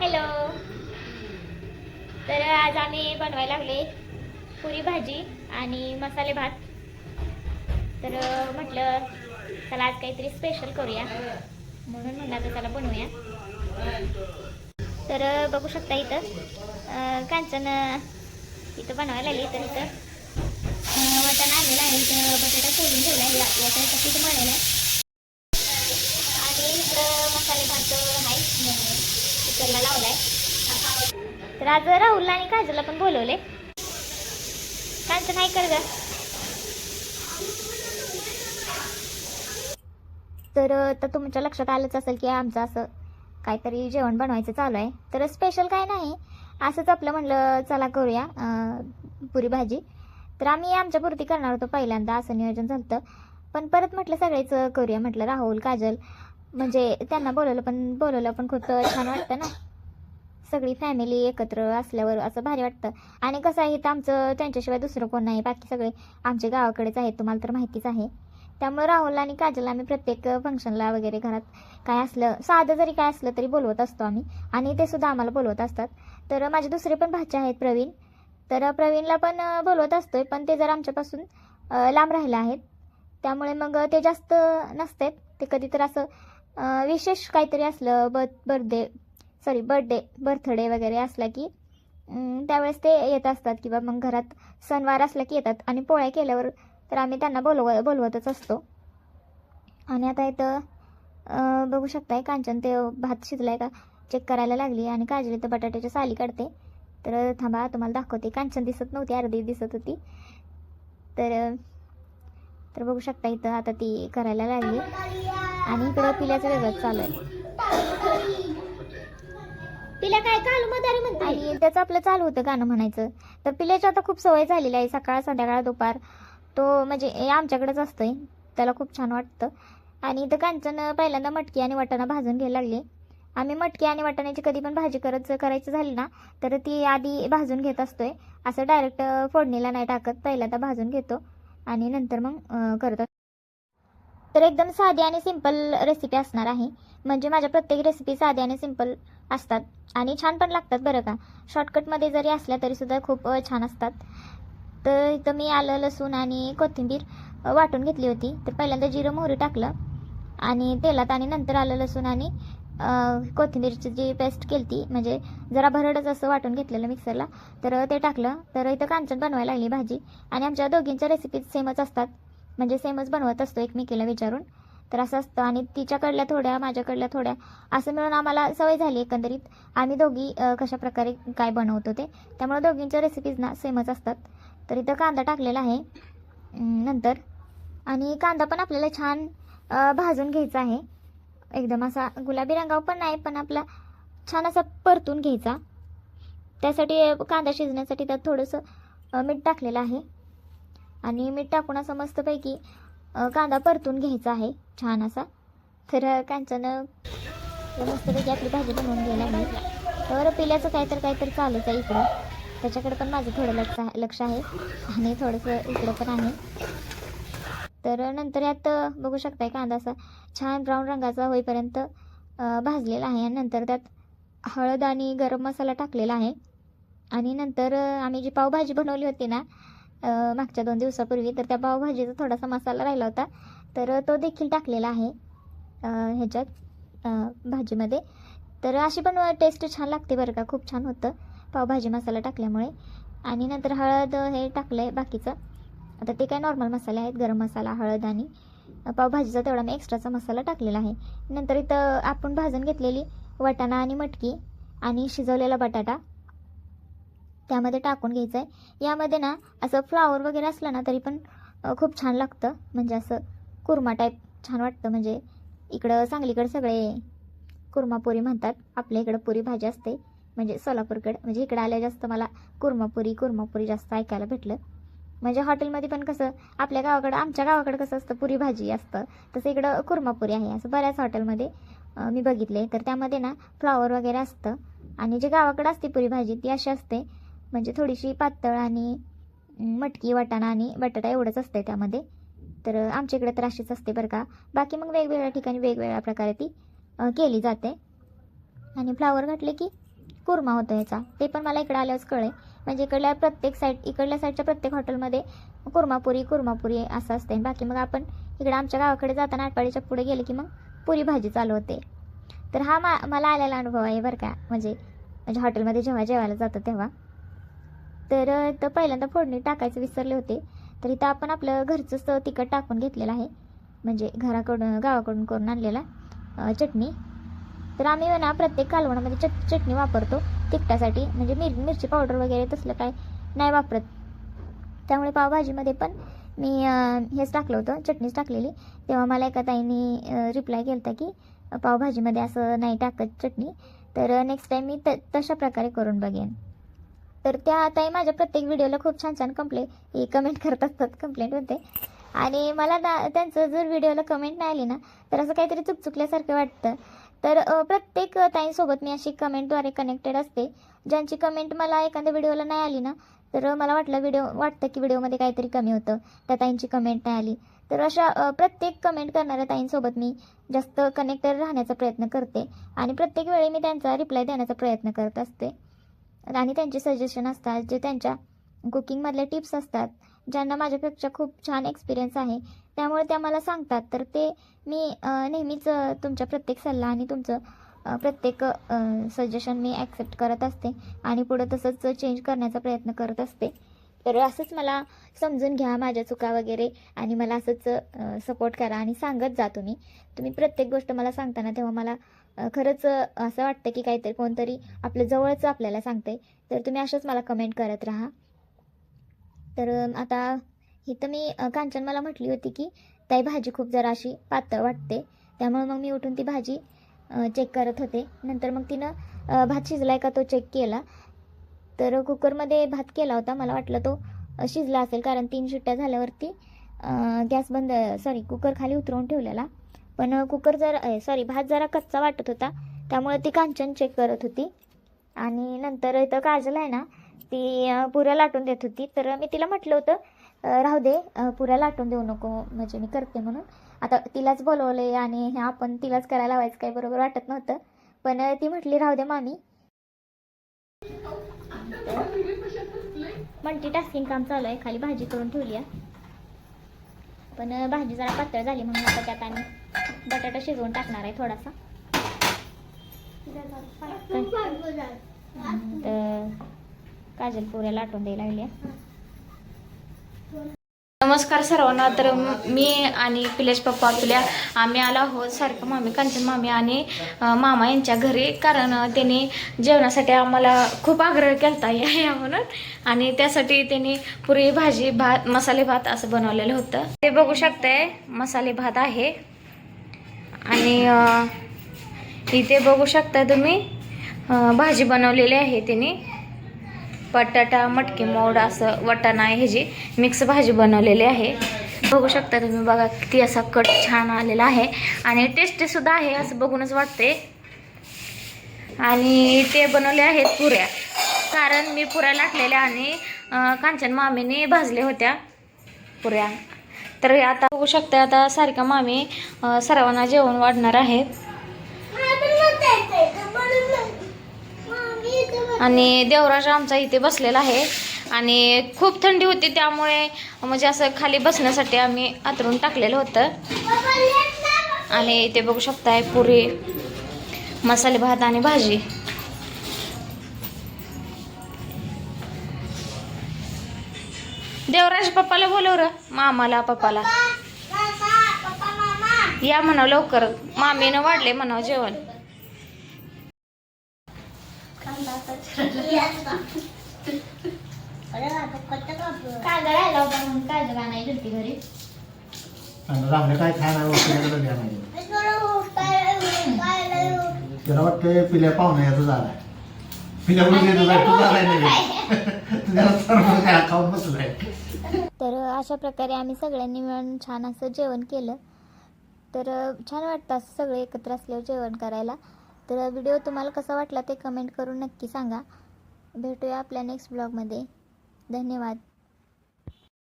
Hello तर आज आम्ही बनवायला लागले पुरी भाजी आणि मसाले भात. तर म्हटलं चला आज काहीतरी स्पेशल करूया. म्हणून म्हटलं आता चला बनवूया. तर बघू शकता इथं कांचन इथं बनवायला लागली तर इथं वाटण आलेलं आहे इथं बटाटा सोडून ठेवला आहे. या- याच्यात पीठ मळलेलं आहे आणि इकडं मसाले भात आहे कुकरला लावलाय. तर आज राहुलला आणि काजलला पण बोलवले कांचन नाही कर ग. तर तर तुमच्या लक्षात आलंच असेल की आमचं असं काहीतरी जेवण बनवायचं चालू आहे. तर स्पेशल काय नाही असंच आपलं म्हणलं चला करूया पुरी भाजी. तर आम्ही आमच्या पुरती करणार होतो पहिल्यांदा असं नियोजन झालं होतं. पण परत म्हटलं सगळेच करूया म्हटलं राहुल काजल. म्हणजे त्यांना बोलवलं पण बोलवलं पण खूप छान वाटतं ना. सगळी फॅमिली एकत्र असल्यावर असं भारी वाटतं. आणि कसं आहे तर आमचं त्यांच्याशिवाय दुसरं कोण नाही. बाकी सगळे आमच्या गावाकडेच आहेत तुम्हाला तर माहितीच आहे. त्यामुळे राहुल आणि काजल आम्ही प्रत्येक फंक्शनला वगैरे घरात काय असलं साधं जरी काय असलं तरी बोलवत असतो आम्ही. आणि ते सुद्धा आम्हाला बोलवत असतात. तर माझे दुसरे पण भाचे आहेत प्रवीण. तर प्रवीणला पण बोलवत असतोय पण ते जर आमच्यापासून लांब राहिले आहेत. त्यामुळे मग ते जास्त नसतात. ते कधी तर असं विशेष काहीतरी असलं birth birthday sorry birthday birthday वगैरे असला की त्यावेळेस ते येत असतात किंवा मग घरात सणवार असला की येतात. आणि पोळ्या केल्यावर तर आम्ही त्यांना बोलव बोलवतच असतो. आणि आता इथं बघू शकताय कांचन ते भात शिजलाय का? चेक करायला लागली आणि काजल इथं बटाट्याच्या साली काढते. तर थांबा तुम्हाला दाखवते. कांचन दिसत नव्हती अर्धी दिसत होती. तर तर बघू शकता इथं आता ती करायला लागली. आणि इकडं पिल्याचं वेगळंच चालू आहे. पिल्या काय काल मदारी म्हणते? आणि त्याचं आपलं चालू होतं गाणं म्हणायचं. तर पिल्याची आता खूप सवय झालेली आहे सकाळ संध्याकाळ दुपार. तो म्हणजे हे आमच्याकडेच असतोय. त्याला खूप छान वाटतं. आणि इथं कांचन पहिल्यांदा मटकी आणि वाटाणा भाजून घ्यायला लागली. आम्ही मटकी आणि वाटाण्याची कधी पण भाजी करत करायची झाली ना तर ती आधी भाजून घेत असतोय. असं डायरेक्ट फोडणीला नाही टाकत पहिल्यांदा भाजून घेतो. आणि नंतर मग अं, करत. तर एकदम साधी आणि सिंपल रेसिपी असणार आहे. म्हणजे माझ्या प्रत्येक रेसिपी साध्या आणि सिंपल असतात. आणि छान पण लागतात बरं का. शॉर्टकटमध्ये जरी असल्या तरीसुद्धा खूप छान असतात. तर इथं मी आलं लसूण आणि कोथिंबीर वाटून घेतली होती. तर पहिल्यांदा जिरं मोहरी टाकलं. आणि तेलात आणि नंतर आलं लसूण आणि कोथिंबीरची जी पेस्ट केली ती म्हणजे जरा भरडच असं वाटून घेतलेलं मिक्सरला तर ते टाकलं. तर इथं कांचन बनवायला लागली भाजी. आणि आमच्या दोघींच्या रेसिपीज सेमच असतात. म्हणजे सेमच बनवत असतो एकमेकीला विचारून. तर असं असतं. आणि तिच्याकडल्या थोड्या माझ्याकडल्या थोड्या. असं मिळून आम्हाला सवय झाली एकंदरीत. आम्ही दोघी कशाप्रकारे कशा प्रकारे काय बनवतो ते. त्यामुळे दोघींच्या रेसिपीज ना सेमच असतात. तर इथं कांदा टाकलेला आहे. नंतर. आणि कांदा पण आपल्याला छान भाजून घ्यायचा आहे. एकदम असा गुलाबी रंगावर पण नाही पण आपला छान असा परतून घ्यायचा. त्यासाठी कांदा शिजण्यासाठी त्यात थोडंसं मीठ टाकलेलं आहे. आणि मीठ टाकून असं मस्तपैकी कांदा परतून घ्यायचा आहे छान असा. तर अ, कांचन मस्तपैकी आपली भाजी बनवून घ्यायला लागली. तर पिल्याचं काहीतरी काहीतरी चालूच आहे इकडं. त्याच्याकडे पण माझं थोडं लक्ष लक्ष आहे. आणि थोडंसं इकडं पण आहे. तर नंतर यात बघू शकताय कांदा असा छान ब्राऊन रंगाचा होईपर्यंत भाजलेला आहे. आणि नंतर त्यात हळद आणि गरम मसाला टाकलेला आहे. आणि नंतर आम्ही जी पावभाजी बनवली होती ना मागच्या दोन दिवसापूर्वी. तर त्या पावभाजीचा थोडासा मसाला राहिला होता. तर तो देखील टाकलेला आहे ह्याच्यात भाजीमध्ये. तर अशी पण टेस्ट छान लागते बरं का. खूप छान होतं पावभाजी मसाला टाकल्यामुळे. आणि नंतर हळद हे टाकलं आहे बाकीचं. आता ते काय नॉर्मल मसाले आहेत गरम मसाला हळद आणि पावभाजीचा तेवढा मी एक्स्ट्राचा मसाला टाकलेला आहे. नंतर इथं आपण भाजून घेतलेली वाटाणा आणि मटकी आणि शिजवलेला बटाटा. त्यामध्ये टाकून घ्यायचं आहे यामध्ये ना असं फ्लावर वगैरे असलं ना तरी पण खूप छान लागतं. म्हणजे असं कुर्मा टाईप छान वाटतं. म्हणजे इकडं सांगलीकडे सगळे कुर्मापुरी म्हणतात. आपल्या इकडं पुरी भाजी असते. म्हणजे सोलापूरकडे. म्हणजे इकडं आल्या जास्त मला कुर्मापुरी कुर्मापुरी जास्त ऐकायला भेटलं. म्हणजे हॉटेलमध्ये पण कसं आपल्या गावाकडं आमच्या गावाकडं कसं असतं पुरी भाजी असतं. तसं इकडं कुर्मापुरी आहे. असं बऱ्याच हॉटेलमध्ये मी बघितले. तर त्यामध्ये ना फ्लावर वगैरे असतं. आणि जे गावाकडं असते पुरी भाजी ती अशी असते. म्हणजे थोडीशी पातळ आणि मटकी वाटाणा आणि बटाटा एवढंच असते त्यामध्ये. तर आमच्या इकडे तर अशीच असते बरं का. बाकी मग वेगवेगळ्या ठिकाणी वेगवेगळ्या प्रकारे ती केली जाते. आणि फ्लावर घातले की कुर्मा होतो याचा. ते पण मला इकडे आल्यावरच कळे म्हणजे इकडल्या प्रत्येक साईड इकडल्या साईडच्या प्रत्येक हॉटेलमध्ये कुर्मापुरी कुर्मापुरी असं असते बाकी मग आपण इकडे आमच्या गावाकडे जाताना आटपाडीच्या पुढे गेले की मग पुरी भाजी चालू होते. तर हा मा मला आलेला अनुभव आहे बरं का. म्हणजे म्हणजे हॉटेलमध्ये जेव्हा जेवायला जातो तेव्हा. तर तर पहिल्यांदा फोडणी टाकायचं विसरले होते. तर इथं आपण आपलं घरचंच तिखट टाकून घेतलेलं आहे. म्हणजे घराकडून गावाकडून करून आणलेला चटणी. तर आम्ही ना प्रत्येक कालवणामध्ये चट चटणी वापरतो. तिखटासाठी म्हणजे मिर मिरची पावडर वगैरे तसलं काय नाही वापरत. त्यामुळे पावभाजीमध्ये पण मी हेच टाकलं होतं चटणीच टाकलेली. तेव्हा मला एका ताईने रिप्लाय केला होता की पावभाजीमध्ये असं नाही टाकत चटणी. तर नेक्स्ट टाईम मी त तशा प्रकारे करून बघेन. तर त्या ताई माझ्या प्रत्येक व्हिडिओला खूप छान छान कंप्ले हे कमेंट करत असतात कंप्लेंट होते आणि मला ना त्यांचं जर व्हिडिओला कमेंट नाही आली ना तर असं काहीतरी चुकचुकल्यासारखं वाटतं. तर प्रत्येक ताईंसोबत मी अशी कमेंटद्वारे कनेक्टेड असते. ज्यांची कमेंट मला एखाद्या व्हिडिओला नाही आली ना तर मला वाटलं व्हिडिओ वाटतं की व्हिडिओमध्ये काहीतरी कमी होतं त्या ताईंची कमेंट नाही आली. तर अशा प्रत्येक कमेंट करणाऱ्या ताईंसोबत मी जास्त कनेक्टेड राहण्याचा प्रयत्न करते. आणि प्रत्येक वेळी मी त्यांचा रिप्लाय देण्याचा प्रयत्न करत असते. आणि त्यांचे सजेशन असतात जे त्यांच्या कुकिंगमधले टिप्स असतात ज्यांना माझ्यापेक्षा खूप छान एक्सपिरियन्स आहे. त्यामुळे त्या मला सांगतात. तर ते मी नेहमीच तुमच्या प्रत्येक सल्ला आणि तुमचं प्रत्येक सजेशन मी ॲक्सेप्ट करत असते आणि पुढं तसंच चेंज करण्याचा प्रयत्न करत असते. तर असंच मला समजून घ्या माझ्या चुका वगैरे आणि मला असंच सपोर्ट करा आणि सांगत जा तुम्ही. तुम्ही प्रत्येक गोष्ट मला सांगताना तेव्हा मला खरंच असं वाटतं की काहीतरी कोणतरी आपलं जवळच आपल्याला सांगते तर तुम्ही अशाच मला कमेंट करत राहा. तर आता आता इथं मी कांचन मला म्हटली होती की ताई भाजी खूप जरा अशी पातळ वाटते. त्यामुळे मग मी उठून ती भाजी चेक करत होते. नंतर मग तिनं भात शिजलाय का तो चेक केला. तर कुकरमध्ये भात केला होता. मला वाटलं तो शिजला असेल कारण तीन शिट्ट्या झाल्यावरती गॅस बंद सॉरी कुकर खाली उतरवून ठेवलेला. पण कुकर जरा सॉरी भात जरा कच्चा वाटत होता त्यामुळे ती कांचन चेक करत होती. आणि नंतर इथं काजल आहे ना ती पुऱ्या लाटून देत होती. तर मी तिला म्हटलं होतं राहू दे पुऱ्या लाटून देऊ नको म्हणजे मी करते म्हणून. आता तिलाच बोलवले आणि हे आपण तिलाच करायला लावायचं काही बरोबर वाटत नव्हतं. पण ती म्हटली राहू दे मामी. मल्टी टास्किंग काम चालू आहे खाली भाजी करून ठेवली आहे. पण भाजी जरा पातळ झाली म्हणून आता त्यात आम्ही बटाटा शिजवून टाकणार आहे थोडासा तर काजल पुऱ्या लाटून द्यायला लागली आहे. नमस्कार सर्वांना. तर मी आणि पिलेश पप्पा आपल्या आम्ही आलो आहोत सारखं मामी कांचन मामी आणि मामा यांच्या घरी. कारण त्यांनी जेवणासाठी आम्हाला खूप आग्रह केला या या म्हणून. आणि त्यासाठी त्यांनी पुरी भाजी भात मसाले भात असं बनवलेलं होतं. ते बघू शकताय मसाले भात आहे. आणि इथे बघू शकता तुम्ही भाजी बनवलेली आहे त्यांनी. बटाटा मटकी मोड असं वटाणा ह्याची मिक्स भाजी बनवलेली आहे. बघू शकता तुम्ही बघा किती असा कट छान आलेला आहे. आणि टेस्टी सुद्धा आहे असं बघूनच वाटते आणि ते बनवले आहेत पुऱ्या. कारण मी पुऱ्या लाटलेल्या आणि कांचन मामीने भाजल्या होत्या पुऱ्या. तर हे आता बघू शकता आता सारिका मामी सर्वांना जेवण वाढणार आहेत आणि देवराज आमचा इथे बसलेला आहे आणि खूप थंडी होती त्यामुळे म्हणजे असं खाली बसण्यासाठी आम्ही आतरून टाकलेलं होतं आणि इथे बघू शकताय पुरी मसाले भात आणि भाजी देवराज पप्पाला बोलव र मामाला पप्पाला या म्हणा लवकर मामीनं वाढले म्हणा जेवण होता म्हणून घरी आणि काय खायला द्या त्याला वाटतं पिल्या पाहुणे याचं झालाय पिल्या म्हणून नाही. तुझ्याला सर्व काय खाऊन बसलाय. तर अशा प्रकारे आम्ही सगळ्यांनी मिळून छान असं जेवण केलं. तर छान वाटतं असं सगळे एकत्र असल्यावर जेवण करायला. तर व्हिडिओ तुम्हाला कसा वाटला ते कमेंट करून नक्की सांगा. भेटूया आपल्या नेक्स्ट ब्लॉगमध्ये धन्यवाद.